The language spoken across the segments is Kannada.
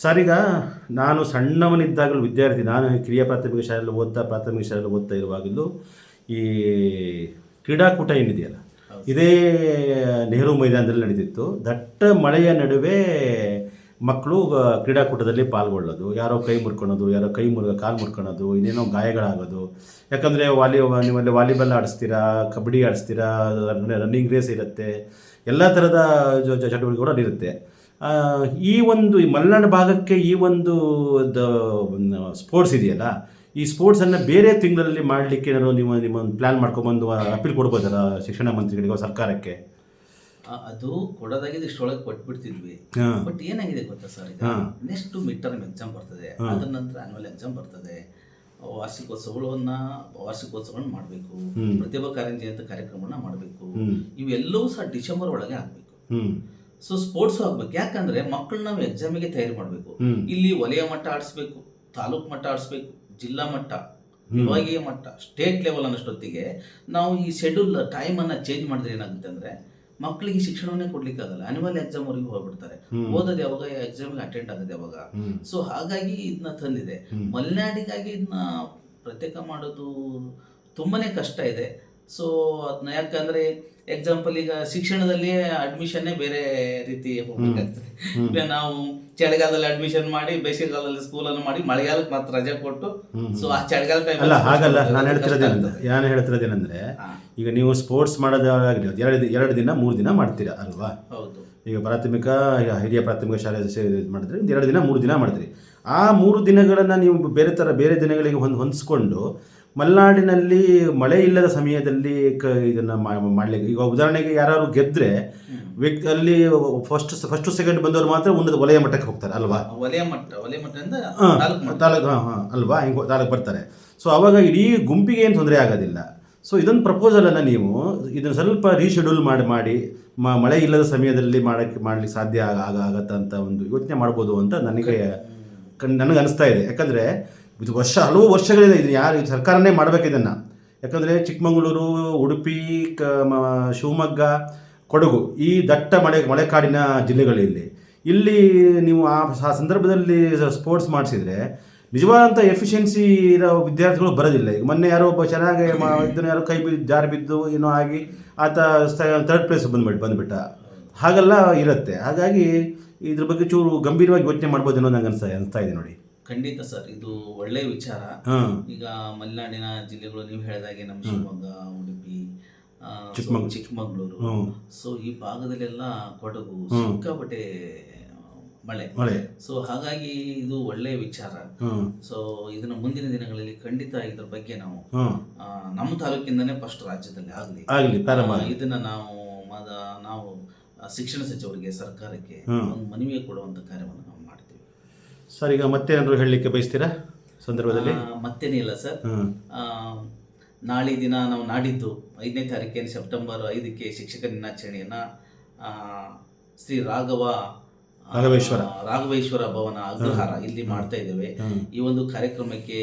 ಸರ್ ಈಗ ನಾನು ಸಣ್ಣವನಿದ್ದಾಗಲೂ ವಿದ್ಯಾರ್ಥಿ ನಾನು ಕಿರಿಯ ಪ್ರಾಥಮಿಕ ಶಾಲೆಯಲ್ಲಿ ಓದ್ತಾ ಪ್ರಾಥಮಿಕ ಶಾಲೆಯಲ್ಲಿ ಓದ್ತಾ ಇರುವಾಗಲೂ ಈ ಕ್ರೀಡಾಕೂಟ ಏನಿದೆಯಲ್ಲ ಇದೇ ನೆಹರು ಮೈದಾನದಲ್ಲಿ ನಡೆದಿತ್ತು ದಟ್ಟ ಮಳೆಯ ನಡುವೆ ಮಕ್ಕಳು ಕ್ರೀಡಾಕೂಟದಲ್ಲಿ ಪಾಲ್ಗೊಳ್ಳೋದು. ಯಾರೋ ಕೈ ಮುರ್ಕೊಳೋದು ಯಾರೋ ಕೈ ಮುರ್ಗ ಕಾಲು ಮುರ್ಕೊಳೋದು ಇನ್ನೇನೋ ಗಾಯಗಳಾಗೋದು. ಯಾಕಂದರೆ ವಾಲಿ ನೀವಲ್ಲಿ ವಾಲಿಬಾಲ್ ಆಡಿಸ್ತೀರಾ ಕಬಡ್ಡಿ ಆಡಿಸ್ತೀರಾ ರನ್ನಿಂಗ್ ರೇಸ್ ಇರುತ್ತೆ. ಎಲ್ಲ ಥರದ ಜ- ಈ ಒಂದು ಈ ಮಲೆನಾಡು ಭಾಗಕ್ಕೆ ಈ ಒಂದು ಸ್ಪೋರ್ಟ್ಸ್ ಇದೆಯಲ್ಲ ಈ ಸ್ಪೋರ್ಟ್ಸನ್ನು ಬೇರೆ ತಿಂಗಳಲ್ಲಿ ಮಾಡಲಿಕ್ಕೆ ಏನಾದ್ರು ನೀವು ನಿಮ್ಮ ಪ್ಲ್ಯಾನ್ ಮಾಡ್ಕೊಂಬಂದು ಅಪೀಲ್ ಕೊಡ್ಬೋದಲ್ಲ ಶಿಕ್ಷಣ ಮಂತ್ರಿಗಳಿಗೆ ಸರ್ಕಾರಕ್ಕೆ? ಅದು ಕೊಡೋದಾಗಿದೆ ಇಷ್ಟೊಳಗೆ ಕೊಟ್ಬಿಡ್ತಿದ್ವಿ. ಬಟ್ ಏನಾಗಿದೆ ಗೊತ್ತಾ sir. Next mid term exam ಬರ್ತದೆ. ಅದರ ನಂತರ ಆನ್ಯುವಲ್ ಎಕ್ಸಾಮ್ ಬರ್ತದೆ. ವಾರ್ಷಿಕೋತ್ಸವಗಳನ್ನ ವಾರ್ಷಿಕೋತ್ಸವಗಳನ್ನ ಮಾಡಬೇಕು. ಪ್ರತಿಭಾ ಕಾರಂಜಿ ಅಂತ ಕಾರ್ಯಕ್ರಮಗಳನ್ನ ಮಾಡಬೇಕು. ಇವೆಲ್ಲವೂ ಸಹ ಡಿಸೆಂಬರ್ ಒಳಗೆ ಆಗಬೇಕು. ಸೊ ಸ್ಪೋರ್ಟ್ಸ್ ಆಗ್ಬೇಕು ಯಾಕಂದ್ರೆ ಮಕ್ಕಳನ್ನ ನಾವು ಎಕ್ಸಾಮಿಗೆ ತಯಾರಿ ಮಾಡಬೇಕು. ಇಲ್ಲಿ ವಲಯ ಮಟ್ಟ ಆಡಿಸ್ಬೇಕು ತಾಲೂಕ್ ಮಟ್ಟ ಆಡಿಸ್ಬೇಕು ಜಿಲ್ಲಾ ಮಟ್ಟ ವಿಭಾಗೀಯ ಮಟ್ಟ ಸ್ಟೇಟ್ ಲೆವೆಲ್ ಅನ್ನೋಷ್ಟೊತ್ತಿಗೆ ನಾವು ಈ ಶೆಡ್ಯೂಲ್ ಟೈಮ್ ಅನ್ನ ಚೇಂಜ್ ಮಾಡಿದ್ರೆ ಏನಾಗುತ್ತೆ ಅಂದ್ರೆ ಮಕ್ಕಳಿಗೆ ಶಿಕ್ಷಣವನ್ನೇ ಕೊಡ್ಲಿಕ್ಕೆ ಆಗಲ್ಲ. ಅನಿಮಲ್ ಎಕ್ಸಾಮ್ ವರೆಗೂ ಹೋಗ್ಬಿಡ್ತಾರೆ. ಓದೋದು ಯಾವಾಗ ಎಕ್ಸಾಮ್ಗೆ ಅಟೆಂಡ್ ಆಗೋದು ಯಾವಾಗ. ಸೊ ಹಾಗಾಗಿ ಇದನ್ನ ತಂದಿದೆ. ಮಲೆನಾಡಿಗಾಗಿ ಇದನ್ನ ಪ್ರತ್ಯೇಕ ಮಾಡೋದು ತುಂಬಾನೇ ಕಷ್ಟ ಇದೆ. ಸೊ ಅದನ್ನ ಯಾಕಂದ್ರೆ ಎಕ್ಸಾಂಪಲ್ ಈಗ ಶಿಕ್ಷಣದಲ್ಲಿ ಅಡ್ಮಿಷನ್ನೇ ಬೇರೆ ರೀತಿ ಹೋಗ್ಬೇಕಾಗ್ತದೆ. ನಾವು ಚಳಿಗಾಲದಲ್ಲಿ ಅಡ್ಮಿಷನ್ ಮಾಡಿ ಬೇಸಿಗೆಗಾಲದಲ್ಲಿ ಸ್ಕೂಲನ್ನು ಮಾಡಿ ಮಳೆಗಾಲಕ್ಕೆ ಮಾತ್ರ ರಜೆ ಕೊಟ್ಟು. ಸೊ ಆ ಚಳಿಗಾಲ ಅಲ್ಲ ಹಾಗಲ್ಲ ನಾನು ಹೇಳ್ತಿರೋದೇನಂದ್ರೆ. ನಾನು ಹೇಳ್ತಿರೋದೇನೆಂದ್ರೆ ಈಗ ನೀವು ಸ್ಪೋರ್ಟ್ಸ್ ಮಾಡೋದಾಗಲಿ ಎರಡು ಎರಡು ದಿನ ಮೂರು ದಿನ ಮಾಡ್ತೀರಾ ಅಲ್ವಾ? ಹೌದು. ಈಗ ಪ್ರಾಥಮಿಕ ಈಗ ಹಿರಿಯ ಪ್ರಾಥಮಿಕ ಶಾಲೆ ಮಾಡಿದ್ರೆ ಎರಡು ದಿನ ಮೂರು ದಿನ ಮಾಡ್ತೀರಿ. ಆ ಮೂರು ದಿನಗಳನ್ನು ನೀವು ಬೇರೆ ಥರ ಬೇರೆ ದಿನಗಳಿಗೆ ಹೊಂದ್ ಹೊಂದಿಸ್ಕೊಂಡು ಮಲೆನಾಡಿನಲ್ಲಿ ಮಳೆ ಇಲ್ಲದ ಸಮಯದಲ್ಲಿ ಕ ಇದನ್ನು ಮಾಡಲಿಕ್ಕೆ ಈಗ ಉದಾಹರಣೆಗೆ ಯಾರು ಗೆದ್ದರೆ ವ್ಯಕ್ತಿ ಅಲ್ಲಿ ಫಸ್ಟ್ ಫಸ್ಟ್ ಸೆಕೆಂಡ್ ಬಂದವರು ಮಾತ್ರ ಉನ್ನತ ವಲಯ ಮಟ್ಟಕ್ಕೆ ಹೋಗ್ತಾರೆ ಅಲ್ವಾ? ವಲಯ ಮಟ್ಟ ವಲಯ ಮಟ್ಟದಿಂದ ಹಾಂ ತಾಲೂಕು ಹಾಂ ಹಾಂ ಅಲ್ವಾ? ಹಿಂಗೆ ತಾಲೂಕು ಬರ್ತಾರೆ. ಸೊ ಅವಾಗ ಇಡೀ ಗುಂಪಿಗೆ ಏನು ತೊಂದರೆ ಆಗೋದಿಲ್ಲ. ಸೊ ಇದೊಂದು ಪ್ರಪೋಸಲನ್ನು ನೀವು ಇದನ್ನು ಸ್ವಲ್ಪ ರೀಶೆಡ್ಯೂಲ್ ಮಾಡಿ ಮಾಡಿ ಮ ಮಳೆ ಇಲ್ಲದ ಸಮಯದಲ್ಲಿ ಮಾಡೋಕ್ಕೆ ಮಾಡಲಿಕ್ಕೆ ಸಾಧ್ಯ ಆಗ ಆಗ ಆಗತ್ತ ಅಂತ ಒಂದು ಯೋಚನೆ ಮಾಡ್ಬೋದು ಅಂತ ನನಗೆ ನನಗೆ ಅನಿಸ್ತಾ ಇದೆ. ಯಾಕಂದರೆ ಇದು ವರ್ಷ, ಹಲವು ವರ್ಷಗಳಿದೆ ಇದು ಯಾರು ಇದು ಸರ್ಕಾರನೇ ಮಾಡಬೇಕು ಇದನ್ನು. ಯಾಕಂದರೆ ಚಿಕ್ಕಮಗಳೂರು, ಉಡುಪಿ, ಕ ಶಿವಮೊಗ್ಗ, ಕೊಡಗು ಈ ದಟ್ಟ ಮಳೆ, ಮಳೆಕಾಡಿನ ಜಿಲ್ಲೆಗಳಲ್ಲಿ. ಇಲ್ಲಿ ನೀವು ಆ ಸಂದರ್ಭದಲ್ಲಿ ಸ್ಪೋರ್ಟ್ಸ್ ಮಾಡಿಸಿದರೆ ನಿಜವಾದಂಥ ಎಫಿಷಿಯನ್ಸಿ ಇರೋ ವಿದ್ಯಾರ್ಥಿಗಳು ಬರೋದಿಲ್ಲ. ಈಗ ಮೊನ್ನೆ ಯಾರೋ ಒಬ್ಬ ಚೆನ್ನಾಗಿ ಇದನ್ನು ಯಾರೋ ಕೈ ಬಿದ್ದು, ಜಾರಿ ಬಿದ್ದು, ಏನೋ ಆಗಿ ಆತ ಥರ್ಡ್ ಪ್ಲೇಸ್ ಬಂದ್ಬಿಟ್ಟು ಬಂದುಬಿಟ್ಟ. ಹಾಗೆಲ್ಲ ಇರುತ್ತೆ. ಹಾಗಾಗಿ ಇದ್ರ ಬಗ್ಗೆ ಚೂರು ಗಂಭೀರವಾಗಿ ಯೋಚನೆ ಮಾಡ್ಬೋದು ಅನ್ನೋ ನಂಗೆ ಅನಿಸ್ತಾ ಅನಿಸ್ತಾ ಇದೆ ನೋಡಿ. ಖಂಡಿತ ಸರ್ ಇದು ಒಳ್ಳೆ ವಿಚಾರ. ಈಗ ಮಲೆನಾಡಿನ ಜಿಲ್ಲೆಗಳು ನೀವು ಹೇಳಿದಾಗೆ ನಮ್ಮ ಶಿವಮೊಗ್ಗ ಉಡುಪಿ ಚಿಕ್ಕಮಗಳೂರು. ಸೊ ಈ ಭಾಗದಲ್ಲೆಲ್ಲ ಕೊಡಗು. ಸಿಕ್ಕಾಪಟ್ಟೆ ಮಳೆ. ಮಳೆ. ಸೊ ಹಾಗಾಗಿ ಇದು ಒಳ್ಳೆ ವಿಚಾರ. ಸೊ ಇದನ್ನ ಮುಂದಿನ ದಿನಗಳಲ್ಲಿ ಖಂಡಿತ ಇದ್ರ ಬಗ್ಗೆ ನಾವು ನಮ್ಮ ತಾಲೂಕಿಂದನೇ ಫಸ್ಟ್ ರಾಜ್ಯದಲ್ಲಿ ಆಗಲಿ. ಆಗಲಿ ಇದನ್ನ ನಾವು ನಾವು ಶಿಕ್ಷಣ ಸಚಿವರಿಗೆ ಸರ್ಕಾರಕ್ಕೆ ಒಂದು ಮನವಿ ಕೊಡುವಂತ ಕಾರ್ಯವನ್ನು ಸರ್ ಈಗ ಮತ್ತೇನಾದರೂ ಹೇಳಲಿಕ್ಕೆ ಬಯಸ್ತೀರಾ ಸಂದರ್ಭದಲ್ಲಿ? ಮತ್ತೇನಿಲ್ಲ ಸರ್. ಆ, ನಾಳೆ ದಿನ ನಾವು ನಾಡಿದ್ದು ಐದನೇ ತಾರೀಕಿನ ಸೆಪ್ಟೆಂಬರ್ ಐದಕ್ಕೆ ಶಿಕ್ಷಕ ದಿನಾಚರಣೆಯನ್ನ ಶ್ರೀ ರಾಘವ ರಾಘವೇಶ್ವರ. ರಾಘವೇಶ್ವರ ಭವನ ಅಗ್ರಹಾರ ಇಲ್ಲಿ ಮಾಡ್ತಾ ಇದ್ದೇವೆ. ಈ ಒಂದು ಕಾರ್ಯಕ್ರಮಕ್ಕೆ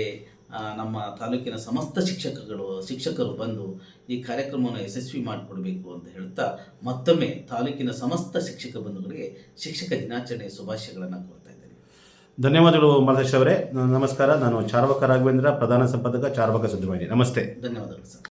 ನಮ್ಮ ತಾಲೂಕಿನ ಸಮಸ್ತ ಶಿಕ್ಷಕಗಳು ಶಿಕ್ಷಕರು ಬಂದು ಈ ಕಾರ್ಯಕ್ರಮವನ್ನು ಯಶಸ್ವಿ ಮಾಡಿಕೊಡ್ಬೇಕು ಅಂತ ಹೇಳ್ತಾ ಮತ್ತೊಮ್ಮೆ ತಾಲೂಕಿನ ಸಮಸ್ತ ಶಿಕ್ಷಕ ಬಂಧುಗಳಿಗೆ ಶಿಕ್ಷಕ ದಿನಾಚರಣೆಯ ಶುಭಾಶಯಗಳನ್ನು ಕೋರ್ತಾ ಧನ್ಯವಾದಗಳು ಮಹದೇಶ್ ಅವರೇ. ನಮಸ್ಕಾರ. ನಾನು ಚಾರ್ವಕ ರಾಘವೇಂದ್ರ ಪ್ರಧಾನ ಸಂಪಾದಕ ಚಾರ್ವಕ ಸುಬ್ರಹ್ಮಣ್ಯ ನಮಸ್ತೆ. ಧನ್ಯವಾದಗಳು ಸರ್.